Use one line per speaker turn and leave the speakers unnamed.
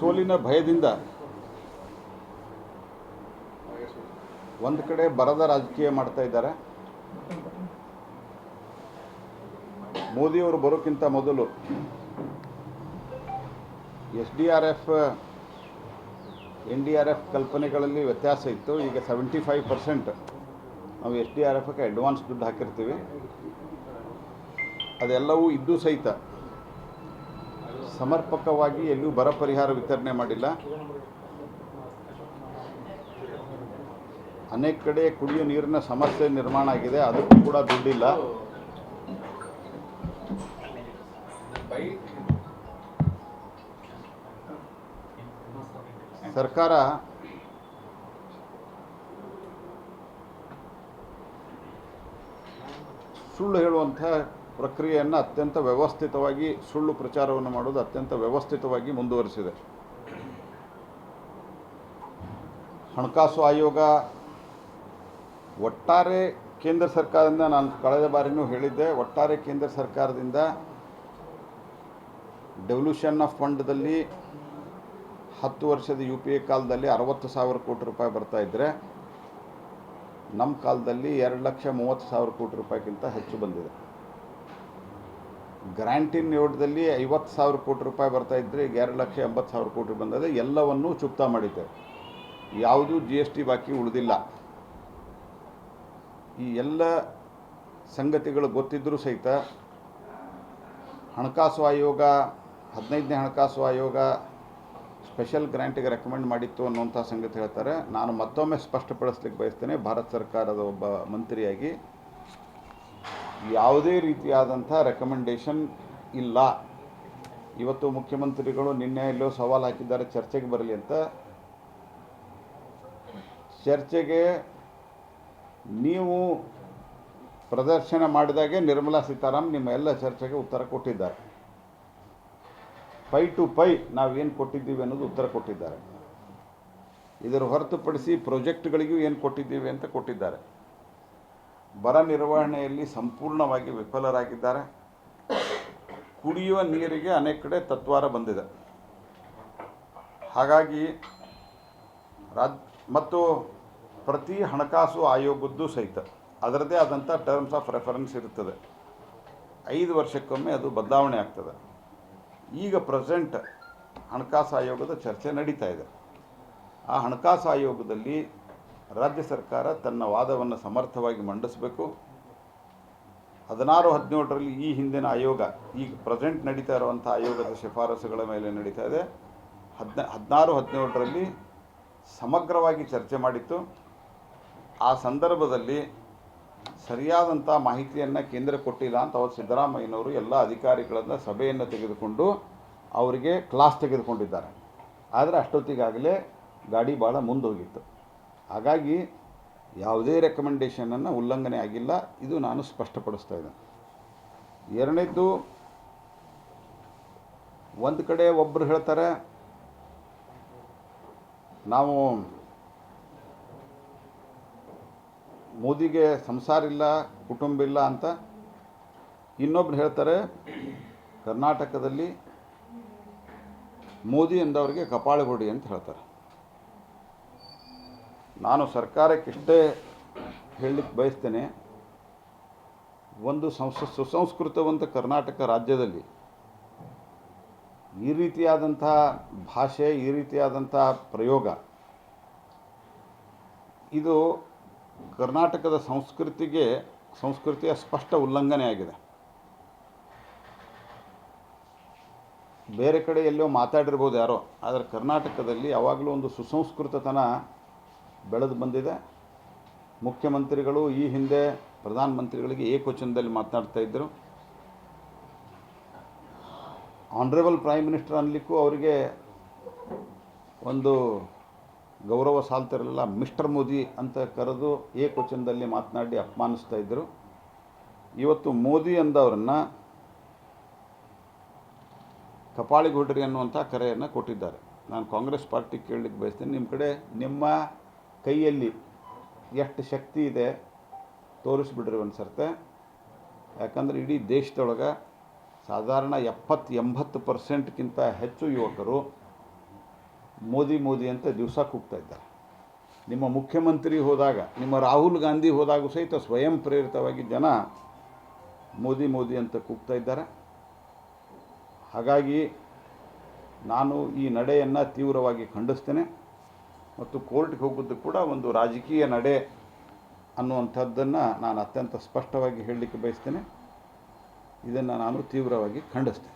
ಸೋಲಿನ ಭಯದಿಂದ ಒಂದು ಕಡೆ ಬರದ ರಾಜಕೀಯ ಮಾಡ್ತಾ ಇದ್ದಾರೆ. ಮೋದಿಯವರು ಬರೋಕ್ಕಿಂತ ಮೊದಲು S D R F, N D R F ಕಲ್ಪನೆಗಳಲ್ಲಿ ವ್ಯತ್ಯಾಸ ಇತ್ತು. ಈಗ ಸೆವೆಂಟಿ ಫೈವ್ ಪರ್ಸೆಂಟ್ ನಾವು ಎಸ್ ಡಿ ಆರ್ ಎಫ್ಗೆ ಅಡ್ವಾನ್ಸ್ ದುಡ್ಡು ಹಾಕಿರ್ತೀವಿ. ಅದೆಲ್ಲವೂ ಇದ್ದು ಸಹಿತ ಸಮರ್ಪಕವಾಗಿ ಎಲ್ಲೂ ಬರ ಪರಿಹಾರ ವಿತರಣೆ ಮಾಡಿಲ್ಲ. ಅನೇಕ ಕಡೆ ಕುಡಿಯೋ ನೀರಿನ ಸಮಸ್ಯೆ ನಿರ್ಮಾಣ ಆಗಿದೆ, ಅದಕ್ಕೂ ಕೂಡ ದುಡ್ಡಿಲ್ಲ. ಸರ್ಕಾರ ಸುಳ್ಳು ಹೇಳುವಂಥ ಪ್ರಕ್ರಿಯೆಯನ್ನು ಅತ್ಯಂತ ವ್ಯವಸ್ಥಿತವಾಗಿ, ಸುಳ್ಳು ಪ್ರಚಾರವನ್ನು ಮಾಡೋದು ಅತ್ಯಂತ ವ್ಯವಸ್ಥಿತವಾಗಿ ಮುಂದುವರಿಸಿದೆ. ಹಣಕಾಸು ಆಯೋಗ ಒಟ್ಟಾರೆ ಕೇಂದ್ರ ಸರ್ಕಾರದಿಂದ ನಾನು ಕಳೆದ ಬಾರಿನೂ ಹೇಳಿದ್ದೆ, ಒಟ್ಟಾರೆ ಕೇಂದ್ರ ಸರ್ಕಾರದಿಂದ ಡೆವಲ್ಯೂಷನ್ ಆಫ್ ಫಂಡ್ದಲ್ಲಿ ಹತ್ತು ವರ್ಷದ ಯು ಪಿ ಎ ಕಾಲದಲ್ಲಿ ಅರವತ್ತು ಸಾವಿರ ಕೋಟಿ ರೂಪಾಯಿ ಬರ್ತಾ ಇದ್ದರೆ ನಮ್ಮ ಕಾಲದಲ್ಲಿ ಎರಡು ಲಕ್ಷ ಮೂವತ್ತು ಸಾವಿರ ಕೋಟಿ ರೂಪಾಯಿಗಿಂತ ಹೆಚ್ಚು ಬಂದಿದೆ. ಗ್ರ್ಯಾಂಟಿನ್ ನೋಟದಲ್ಲಿ ಐವತ್ತು ಸಾವಿರ ಕೋಟಿ ರೂಪಾಯಿ ಬರ್ತಾ ಇದ್ದರೆ ಈಗ ಎರಡು ಲಕ್ಷ ಎಂಬತ್ತು ಸಾವಿರ ಕೋಟಿ ಬಂದಿದೆ ಎಲ್ಲವನ್ನೂ ಚುಪ್ತ ಮಾಡಿದ್ದೆ ಯಾವುದೂ ಜಿ ಎಸ್ ಟಿ ಬಾಕಿ ಉಳಿದಿಲ್ಲ. ಈ ಎಲ್ಲ ಸಂಗತಿಗಳು ಗೊತ್ತಿದ್ದರೂ ಸಹಿತ ಹಣಕಾಸು ಆಯೋಗ, ಹದಿನೈದನೇ ಹಣಕಾಸು ಆಯೋಗ ಸ್ಪೆಷಲ್ ಗ್ರ್ಯಾಂಟಿಗೆ ರೆಕಮೆಂಡ್ ಮಾಡಿತ್ತು ಅನ್ನುವಂಥ ಸಂಗತಿ ಹೇಳ್ತಾರೆ. ನಾನು ಮತ್ತೊಮ್ಮೆ ಸ್ಪಷ್ಟಪಡಿಸ್ಲಿಕ್ಕೆ ಬಯಸ್ತೇನೆ, ಭಾರತ ಸರ್ಕಾರದ ಒಬ್ಬ ಮಂತ್ರಿಯಾಗಿ ಯಾವುದೇ ರೀತಿಯಾದಂಥ ರೆಕಮೆಂಡೇಷನ್ ಇಲ್ಲ. ಇವತ್ತು ಮುಖ್ಯಮಂತ್ರಿಗಳು ನಿನ್ನೆ ಎಲ್ಲೋ ಸವಾಲು ಹಾಕಿದ್ದಾರೆ, ಚರ್ಚೆಗೆ ಬರಲಿ ಅಂತ. ಚರ್ಚೆಗೆ ನೀವು ಪ್ರದರ್ಶನ ಮಾಡಿದಾಗೆ ನಿರ್ಮಲಾ ಸೀತಾರಾಮನ್ ನಿಮ್ಮ ಎಲ್ಲ ಚರ್ಚೆಗೆ ಉತ್ತರ ಕೊಟ್ಟಿದ್ದಾರೆ. ಪೈ ಟು ಪೈ ನಾವೇನು ಕೊಟ್ಟಿದ್ದೀವಿ ಅನ್ನೋದು ಉತ್ತರ ಕೊಟ್ಟಿದ್ದಾರೆ. ಇದರ ಹೊರತುಪಡಿಸಿ ಪ್ರಾಜೆಕ್ಟ್ಗಳಿಗೂ ಏನು ಕೊಟ್ಟಿದ್ದೀವಿ ಅಂತ ಕೊಟ್ಟಿದ್ದಾರೆ. ಬರ ನಿರ್ವಹಣೆಯಲ್ಲಿ ಸಂಪೂರ್ಣವಾಗಿ ವಿಫಲರಾಗಿದ್ದಾರೆ. ಕುಡಿಯುವ ನೀರಿಗೆ ಅನೇಕ ಕಡೆ ತತ್ವಾರ ಬಂದಿದೆ. ಹಾಗಾಗಿ ರಾಜ್ ಮತ್ತು ಪ್ರತಿ ಹಣಕಾಸು ಆಯೋಗದ್ದು ಸಹಿತ ಅದರದೇ ಆದಂಥ ಟರ್ಮ್ಸ್ ಆಫ್ ರೆಫರೆನ್ಸ್ ಇರುತ್ತದೆ. ಐದು ವರ್ಷಕ್ಕೊಮ್ಮೆ ಅದು ಬದಲಾವಣೆ ಆಗ್ತದೆ. ಈಗ ಪ್ರೆಸೆಂಟ್ ಹಣಕಾಸು ಆಯೋಗದ ಚರ್ಚೆ ನಡೀತಾ ಇದೆ. ಆ ಹಣಕಾಸು ಆಯೋಗದಲ್ಲಿ ರಾಜ್ಯ ಸರ್ಕಾರ ತನ್ನ ವಾದವನ್ನು ಸಮರ್ಥವಾಗಿ ಮಂಡಿಸಬೇಕು. ಹದಿನಾರು, ಹದಿನೇಳರಲ್ಲಿ ಈ ಹಿಂದಿನ ಆಯೋಗ, ಈಗ ಪ್ರೆಸೆಂಟ್ ನಡೀತಾ ಇರುವಂಥ ಆಯೋಗದ ಶಿಫಾರಸುಗಳ ಮೇಲೆ ನಡೀತಾ ಇದೆ. ಹದಿನ, ಹದಿನಾರು, ಹದಿನೇಳರಲ್ಲಿ ಸಮಗ್ರವಾಗಿ ಚರ್ಚೆ ಮಾಡಿತ್ತು. ಆ ಸಂದರ್ಭದಲ್ಲಿ ಸರಿಯಾದಂಥ ಮಾಹಿತಿಯನ್ನು ಕೇಂದ್ರ ಕೊಟ್ಟಿಲ್ಲ ಅಂತ ಅವರು ಸಿದ್ದರಾಮಯ್ಯನವರು ಎಲ್ಲ ಅಧಿಕಾರಿಗಳನ್ನು ಸಭೆಯನ್ನು ತೆಗೆದುಕೊಂಡು ಅವರಿಗೆ ಕ್ಲಾಸ್ ತೆಗೆದುಕೊಂಡಿದ್ದಾರೆ. ಆದರೆ ಅಷ್ಟೊತ್ತಿಗಾಗಲೇ ಗಾಡಿ ಭಾಳ ಮುಂದೆ ಹೋಗಿತ್ತು ಹಾಗಾಗಿ ಯಾವುದೇ ರೆಕಮೆಂಡೇಷನನ್ನು ಉಲ್ಲಂಘನೆ ಆಗಿಲ್ಲ. ಇದು ನಾನು ಸ್ಪಷ್ಟಪಡಿಸ್ತಾ ಇದ್ದೇನೆ. ಎರಡನೇದ್ದು, ಒಂದು ಕಡೆ ಒಬ್ಬರು ಹೇಳ್ತಾರೆ, ನಾವು ಮೋದಿಗೆ ಸಂಸಾರ ಇಲ್ಲ, ಕುಟುಂಬ ಇಲ್ಲ ಅಂತ ಇನ್ನೊಬ್ರು ಹೇಳ್ತಾರೆ, ಕರ್ನಾಟಕದಲ್ಲಿ ಮೋದಿ ಎಂದವರಿಗೆ ಕಪಾಳ ಹೊಡಿ ಅಂತ ಹೇಳ್ತಾರೆ. ನಾನು ಸರ್ಕಾರಕ್ಕೆ ಇಷ್ಟೇ ಹೇಳಲಿಕ್ಕೆ ಬಯಸ್ತೇನೆ, ಒಂದು ಸಂಸ್, ಸುಸಂಸ್ಕೃತವಂತ ಕರ್ನಾಟಕ ರಾಜ್ಯದಲ್ಲಿ ಈ ರೀತಿಯಾದಂಥ ಭಾಷೆ, ಈ ರೀತಿಯಾದಂಥ ಪ್ರಯೋಗ, ಇದು ಕರ್ನಾಟಕದ ಸಂಸ್ಕೃತಿಗೆ, ಸಂಸ್ಕೃತಿಯ ಸ್ಪಷ್ಟ ಉಲ್ಲಂಘನೆ ಆಗಿದೆ. ಬೇರೆ ಕಡೆ ಎಲ್ಲೋ ಮಾತಾಡಿರ್ಬೋದು ಯಾರೋ, ಆದರೆ ಕರ್ನಾಟಕದಲ್ಲಿ ಯಾವಾಗಲೂ ಒಂದು ಸುಸಂಸ್ಕೃತತನ ಬೆಳೆದು ಬಂದಿದೆ. ಮುಖ್ಯಮಂತ್ರಿಗಳು ಈ ಹಿಂದೆ ಪ್ರಧಾನಮಂತ್ರಿಗಳಿಗೆ ಏಕವಚನದಲ್ಲಿ ಮಾತನಾಡ್ತಾ ಇದ್ದರು. ಆನರೇಬಲ್ ಪ್ರೈಮ್ ಮಿನಿಸ್ಟರ್ ಅನ್ನಲಿಕ್ಕೂ ಅವರಿಗೆ ಒಂದು ಗೌರವ ಸಾಲ್ತಿರಲಿಲ್ಲ. ಮಿಸ್ಟರ್ ಮೋದಿ ಅಂತ ಕರೆದು ಏಕವಚನದಲ್ಲಿ ಮಾತನಾಡಿ ಅಪಮಾನಿಸ್ತಾ ಇದ್ದರು. ಇವತ್ತು ಮೋದಿ ಅಂದವರನ್ನು ಕಪಾಳಿ ಹೊಡ್ರಿ ಅನ್ನುವಂಥ ಕರೆಯನ್ನು ಕೊಟ್ಟಿದ್ದಾರೆ. ನಾನು ಕಾಂಗ್ರೆಸ್ ಪಾರ್ಟಿ ಕೇಳಲಿಕ್ಕೆ ಬಯಸ್ತೀನಿ. ನಿಮ್ಮ ಕಡೆ ನಿಮ್ಮ ಕೈಯಲ್ಲಿ ಎಷ್ಟು ಶಕ್ತಿ ಇದೆ ತೋರಿಸ್ಬಿಡ್ರಿ ಒಂದು ಸರ್ತೆ. ಯಾಕಂದರೆ ಇಡೀ ದೇಶದೊಳಗೆ ಸಾಧಾರಣ ಎಪ್ಪತ್ತು ಎಂಬತ್ತು ಪರ್ಸೆಂಟ್ಗಿಂತ ಹೆಚ್ಚು ಯುವಕರು ಮೋದಿ ಮೋದಿ ಅಂತ ದಿವಸ ಕೂಗ್ತಾ ಇದ್ದಾರೆ. ನಿಮ್ಮ ಮುಖ್ಯಮಂತ್ರಿ ಹೋದಾಗ, ನಿಮ್ಮ ರಾಹುಲ್ ಗಾಂಧಿ ಹೋದಾಗೂ ಸಹಿತ ಸ್ವಯಂ ಪ್ರೇರಿತವಾಗಿ ಜನ ಮೋದಿ ಮೋದಿ ಅಂತ ಕೂಗ್ತಾ ಇದ್ದಾರೆ. ಹಾಗಾಗಿ ನಾನು ಈ ನಡೆಯನ್ನು ತೀವ್ರವಾಗಿ ಖಂಡಿಸ್ತೇನೆ. ಮತ್ತು ಕೋರ್ಟ್ಗೆ ಹೋಗೋದು ಕೂಡ ಒಂದು ರಾಜಕೀಯ ನಡೆ ಅನ್ನುವಂಥದ್ದನ್ನು ನಾನು ಅತ್ಯಂತ ಸ್ಪಷ್ಟವಾಗಿ ಹೇಳಲಿಕ್ಕೆ ಬಯಸ್ತೇನೆ. ಇದನ್ನು ನಾನು ತೀವ್ರವಾಗಿ ಖಂಡಿಸ್ತೇನೆ.